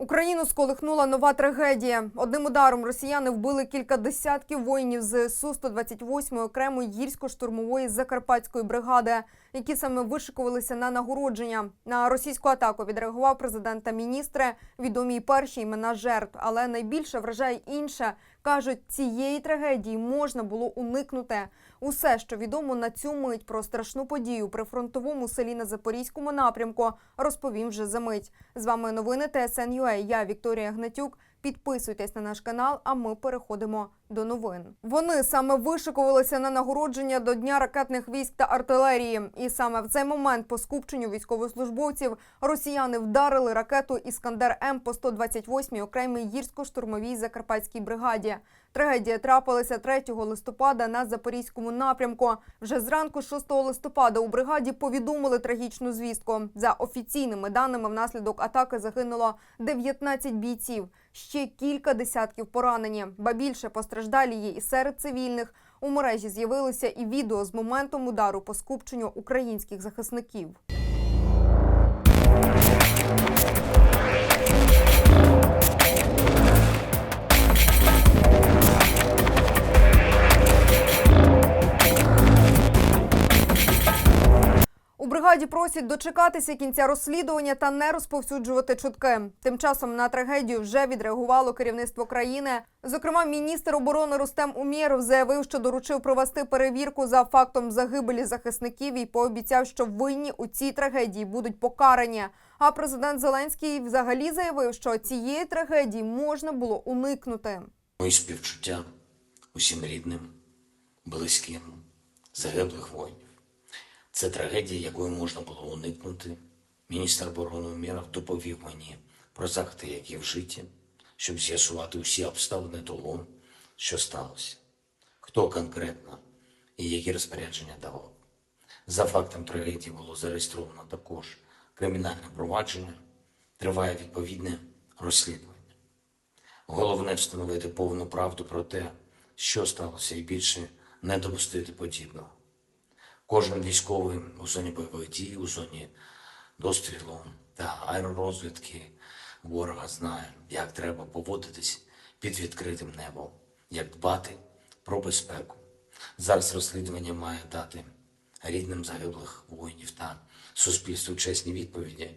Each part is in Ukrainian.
Україну сколихнула нова трагедія. Одним ударом росіяни вбили кілька десятків воїнів ЗСУ 128-ї окремої гірсько-штурмової закарпатської бригади, які саме вишикувалися на нагородження. На російську атаку відреагував президент та міністри. Відомі перші імена жертв, але найбільше вражає інше. кажуть, цієї трагедії можна було уникнути. Усе, що відомо на цю мить про страшну подію при фронтовому селі на Запорізькому напрямку, розповім вже за мить. З вами новини ТСН.UA. Я Вікторія Гнатюк. Підписуйтесь на наш канал, а ми переходимо до новин. Вони саме вишикувалися на нагородження до Дня ракетних військ та артилерії. І саме в цей момент по скупченню військовослужбовців росіяни вдарили ракету Іскандер М по 128-й окремій гірсько-штурмовій закарпатській бригаді. Трагедія трапилася 3 листопада на запорізькому напрямку. Вже зранку 6 листопада у бригаді повідомили трагічну звістку. За офіційними даними, внаслідок атаки загинуло 19 бійців. Ще кілька десятків поранені. Ба більше постраждалі є і серед цивільних. У мережі з'явилося і відео з моментом удару по скупченню українських захисників. Бригаді просять дочекатися кінця розслідування та не розповсюджувати чутки. Тим часом на трагедію вже відреагувало керівництво країни. Зокрема, міністр оборони Рустем Умєров заявив, що доручив провести перевірку за фактом загибелі захисників і пообіцяв, що винні у цій трагедії будуть покарані. А президент Зеленський взагалі заявив, що цієї трагедії можна було уникнути. Мої співчуття усім рідним, близьким, загиблих воїнів. Це трагедія, якої можна було уникнути. Міністр оборони Умєров доповів мені про заходи, які вжиті, щоб з'ясувати усі обставини того, що сталося, хто конкретно і які розпорядження давав. За фактом трагедії було зареєстровано також кримінальне провадження, триває відповідне розслідування. Головне встановити повну правду про те, що сталося, і більше не допустити подібного. Кожен військовий у зоні бойових дій, у зоні дострілу та аеророзвідки ворога знає, як треба поводитись під відкритим небом, як дбати про безпеку. Зараз розслідування має дати рідним загиблих воїнів та суспільству чесні відповіді,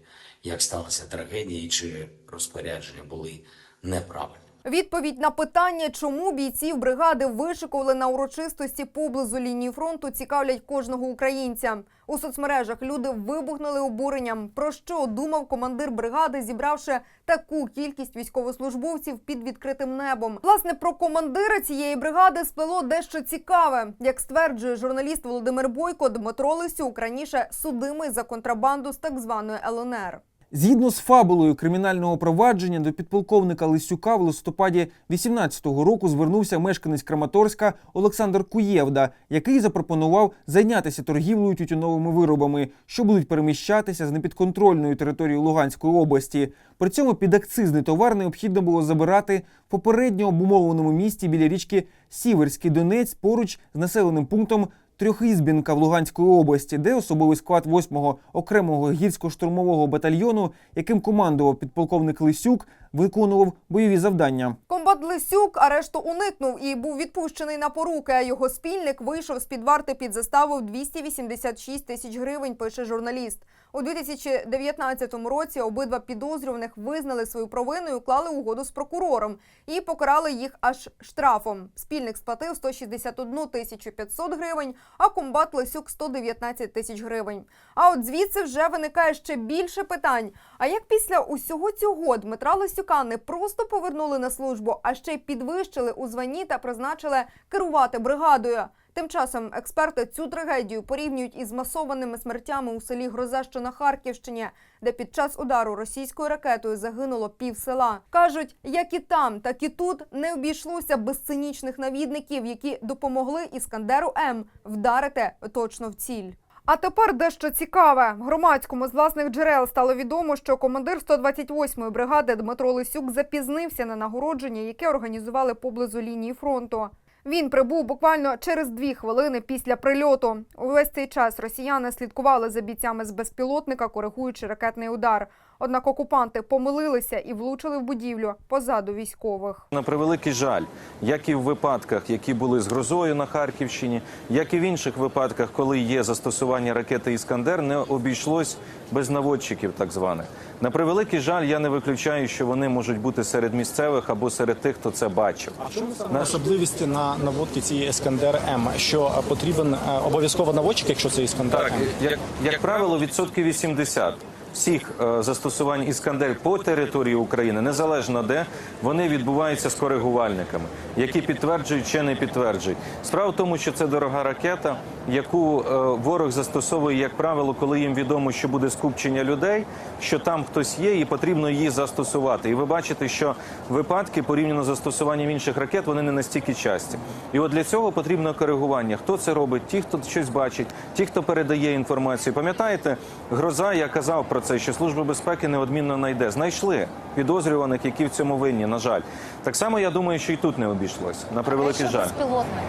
як сталася трагедія і чи розпорядження були неправильними. Відповідь на питання, чому бійців бригади вишикували на урочистості поблизу лінії фронту, цікавлять кожного українця. У соцмережах люди вибухнули обуренням. Про що думав командир бригади, зібравши таку кількість військовослужбовців під відкритим небом. Власне про командира цієї бригади сплело дещо цікаве. Як стверджує журналіст Володимир Бойко, Дмитро Лисюк раніше судимий за контрабанду з так званої ЛНР. Згідно з фабулою кримінального провадження до підполковника Лисюка в листопаді 18-го року звернувся мешканець Краматорська Олександр Куєвда, який запропонував зайнятися торгівлею тютюновими виробами, що будуть переміщатися з непідконтрольної території Луганської області. При цьому підакцизний товар необхідно було забирати в попередньо обумовленому місті біля річки Сіверський Донець поруч з населеним пунктом Трьохізбінка в Луганської області, де особовий склад 8-го окремого гірсько-штурмового батальйону, яким командував підполковник Лисюк, виконував бойові завдання. Комбат Лисюк арешту уникнув і був відпущений на поруки. А його спільник вийшов з під варти під заставу в 286 тисяч гривень. Пише журналіст. У 2019 році обидва підозрюваних визнали свою провину і уклали угоду з прокурором і покарали їх аж штрафом. Спільник сплатив 161 тисячу 500 гривень, а комбат Лисюк 119 тисяч гривень. А от звідси вже виникає ще більше питань. А як після усього цього Дмитра Лисюка не просто повернули на службу, а ще й підвищили у званні та призначили керувати бригадою? Тим часом експерти цю трагедію порівнюють із масованими смертями у селі Гроза, що на Харківщині, де під час удару російською ракетою загинуло пів села. кажуть, як і там, так і тут не обійшлося без цинічних навідників, які допомогли Іскандеру М вдарити точно в ціль. А тепер дещо цікаве. Громадському з власних джерел стало відомо, що командир 128-ї бригади Дмитро Лисюк запізнився на нагородження, яке організували поблизу лінії фронту. Він прибув буквально через дві хвилини після прильоту. Увесь цей час росіяни слідкували за бійцями з безпілотника, коригуючи ракетний удар. Однак окупанти помилилися і влучили в будівлю позаду військових. На превеликий жаль, як і в випадках, які були з грозою на Харківщині, як і в інших випадках, коли є застосування ракети Іскандер, не обійшлось без наводчиків, так званих. На превеликий жаль, я не виключаю, що вони можуть бути серед місцевих або серед тих, хто це бачив. А в чому саме особливості на наводки цієї Ескандер М? Що е, потрібен е, обов'язково наводчик, якщо це Іскандер Так, М? як, як правило, відсотків 80 всіх е, застосувань іскандер по території України, незалежно де, вони відбуваються з коригувальниками, які підтверджують чи не підтверджують. Справа в тому, що це дорога ракета, яку е, ворог застосовує, як правило, коли їм відомо, що буде скупчення людей, що там хтось є, і потрібно її застосувати. І ви бачите, що випадки порівняно з застосуванням інших ракет, вони не настільки часті. І от для цього потрібно коригування. Хто це робить? Ті, хто щось бачить, ті, хто передає інформацію. Пам'ятаєте, гроза, я казав про це, що служба безпеки неодмінно знайде. Знайшли підозрюваних, які в цьому винні. На жаль, так само я думаю, що і тут не обійшлось. На превеликий жаль. безпілотник,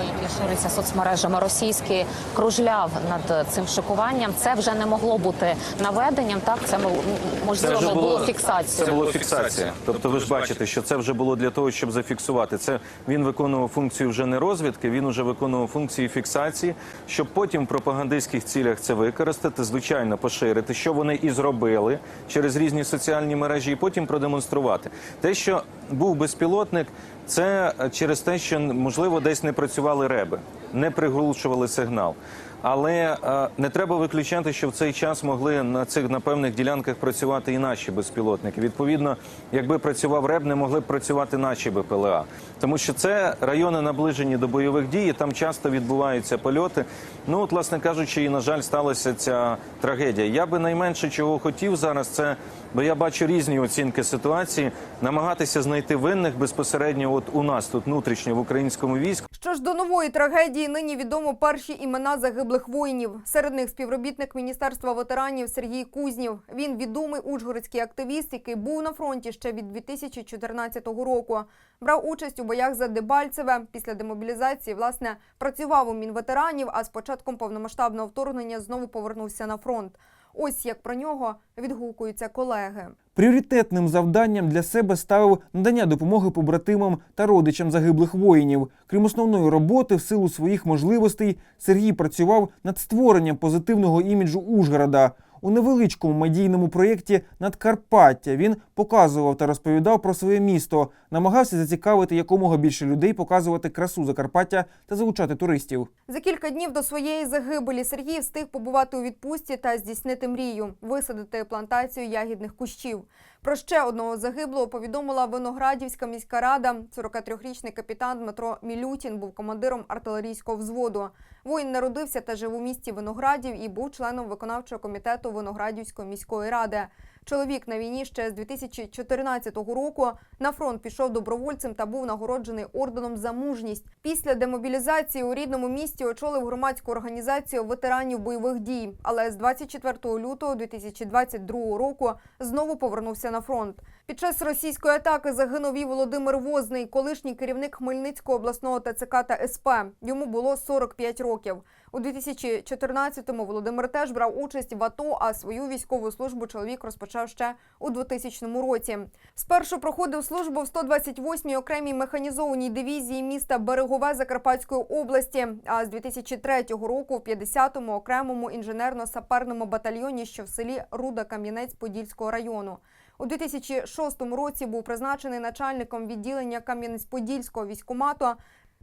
відео, які шириться соцмережами, російський кружляв над цим шикуванням, це вже не могло бути наведенням. Так, це можливо вже було, було- фіксацією. Це було фіксація. Тобто, ви ж бачите, що це вже було для того, щоб зафіксувати. Це він виконував функцію вже не розвідки, він вже виконував функції фіксації, щоб потім в пропагандистських цілях це використати, звичайно, поширити, що вони і зробили через різні соціальні мережі, і потім продемонструвати. Те, що був безпілотник, це через те, що можливо десь не працювали реби, не приглушували сигнал. Але е, не треба виключати, що в цей час могли на цих на певних ділянках працювати і наші безпілотники. Відповідно, якби працював РЕБ, не могли б працювати наші БПЛА, тому що це райони наближені до бойових дій. і Там часто відбуваються польоти. Ну от, власне кажучи, і на жаль, сталася ця трагедія. Я би найменше чого хотів зараз, це бо я бачу різні оцінки ситуації, намагатися знайти винних безпосередньо, от у нас тут внутрішньо в українському війську. Що ж до нової трагедії, нині відомо перші імена загиблих воїнів. Серед них співробітник Міністерства ветеранів Сергій Кузнів. Він відомий ужгородський активіст, який був на фронті ще від 2014 року. Брав участь у боях за Дебальцеве. Після демобілізації, власне, працював у Мінветеранів, а з початком повномасштабного вторгнення знову повернувся на фронт. Ось як про нього відгукуються колеги. Пріоритетним завданням для себе ставив надання допомоги побратимам та родичам загиблих воїнів. Крім основної роботи, в силу своїх можливостей Сергій працював над створенням позитивного іміджу Ужгорода. У невеличкому медійному проєкті Надкарпаття він показував та розповідав про своє місто, намагався зацікавити якомога більше людей, показувати красу Закарпаття та залучати туристів. За кілька днів до своєї загибелі Сергій встиг побувати у відпустці та здійснити мрію висадити плантацію ягідних кущів. Про ще одного загиблого повідомила Виноградівська міська рада. 43-річний капітан Дмитро Мілютін був командиром артилерійського взводу. Воїн народився та жив у місті Виноградів і був членом виконавчого комітету Виноградівської міської ради. Чоловік на війні ще з 2014 року на фронт пішов добровольцем та був нагороджений орденом за мужність. Після демобілізації у рідному місті очолив громадську організацію ветеранів бойових дій. Але з 24 лютого 2022 року знову повернувся на фронт. Під час російської атаки загинув і Володимир Возний, колишній керівник Хмельницького обласного ТЦК та СП. Йому було 45 років. У 2014-му Володимир теж брав участь в АТО, а свою військову службу чоловік розпочав ще у 2000 році. Спершу проходив службу в 128-й окремій механізованій дивізії міста Берегове Закарпатської області, а з 2003 року в 50-му окремому інженерно-саперному батальйоні, що в селі Руда Кам'янець-Подільського району. У 2006 році був призначений начальником відділення Кам'янець-Подільського військомату.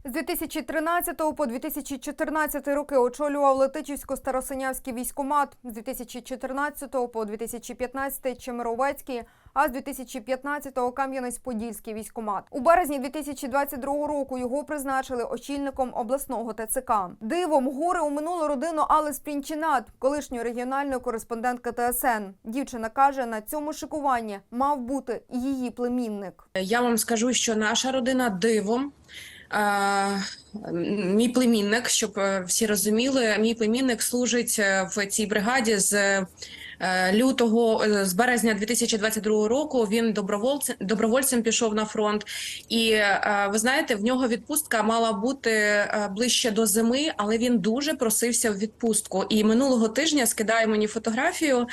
З 2013 по 2014 роки очолював Летичівсько-Старосинявський військомат. з 2014 по 2015 Чемеровецький, а з 2015 Кам'янець-Подільський військкомат. У березні 2022 року його призначили очільником обласного ТЦК. Дивом горе у минулу родину Алли Спрінчинат, колишньої регіональної кореспондентки ТСН. Дівчина каже, на цьому шикуванні мав бути її племінник. Я вам скажу, що наша родина дивом. Мій племінник, щоб е, всі розуміли, мій племінник служить е, в цій бригаді з лютого, е, з березня 2022 року він добровольцем, добровольцем пішов на фронт. І е, ви знаєте, в нього відпустка мала бути е, ближче до зими, але він дуже просився в відпустку. І минулого тижня скидає мені фотографію,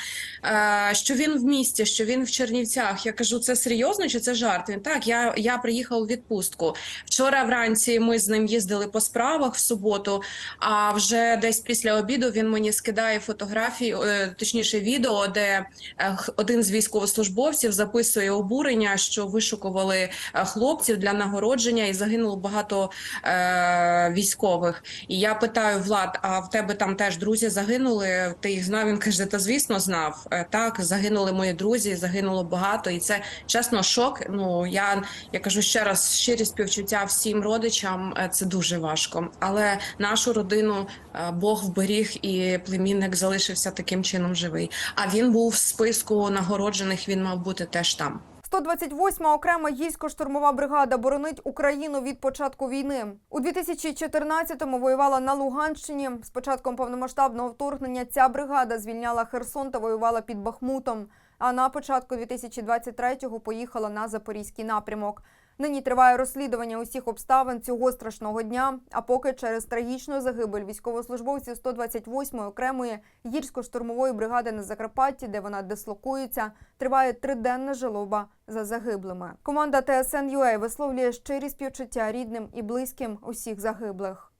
е, що він в місті, що він в Чернівцях. Я кажу, це серйозно чи це жарт? Він так, я, я приїхав у відпустку. Вчора вранці ми з ним їздили по справах в суботу. А вже десь після обіду він мені скидає фотографії, е, точніше, відео, де е, один з військовослужбовців записує обурення, що вишукували е, хлопців для нагородження, і загинуло багато е, військових. І я питаю Влад, а в тебе там теж друзі загинули? Ти їх знав? Він каже, та звісно, знав. Е, Так, загинули мої друзі, загинуло багато, і це чесно шок. Ну я, я кажу ще раз, щирі співчуття всім родичам. Це дуже важко. Але нашу родину Бог вберіг, і племінник залишився таким чином живий. А він був в списку нагороджених. Він мав бути теж там. 128-ма окрема гірсько-штурмова бригада боронить Україну від початку війни. У 2014-му воювала на Луганщині. З початком повномасштабного вторгнення ця бригада звільняла Херсон та воювала під Бахмутом. А на початку 2023-го поїхала на запорізький напрямок. Нині триває розслідування усіх обставин цього страшного дня. А поки через трагічну загибель військовослужбовців 128-ї окремої гірсько-штурмової бригади на Закарпатті, де вона дислокується, триває триденна жалоба за загиблими. Команда ТСН UA висловлює щирі співчуття рідним і близьким усіх загиблих.